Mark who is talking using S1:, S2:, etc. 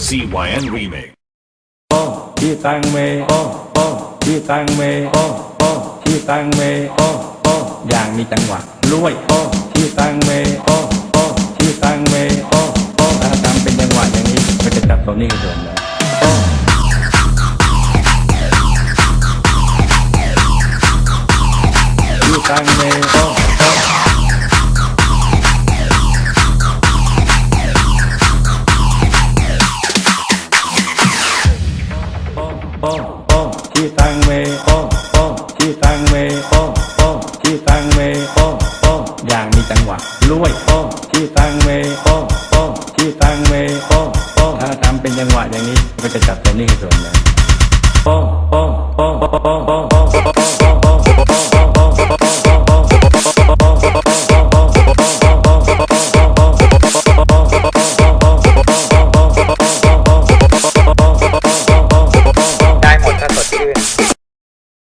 S1: CYN Remake.
S2: โอ้ที่ตังเมโอ้โอ้ที่ตังเมโอ้โอ้ที่ตังเมโอ้โอ้อย่างมีจังหวะรวยโอ้ที่ตังเมโอ้โอ้ที่ตังเมโอ้โอ้ถ้าทำเป็นจังหวะอย่างนี้ก็จะจับตัวนี้กันเดินเลยโอ้ที่ตังเมโอ้ ป้องป้องที่ตังเมโอ้โอ้ที่ตังเมโอ้โอ้ที่ตังเมโอ้โอ้อย่างมีจังหวะรวยป้องที่ตังเมโอ้โอ้ที่ตังเมโอ้โอ้ถ้าทำเป็นจังหวะอย่างนี้ก็จะจับแต่นี่ส่วนเลยโอ้โอ้โอ้โ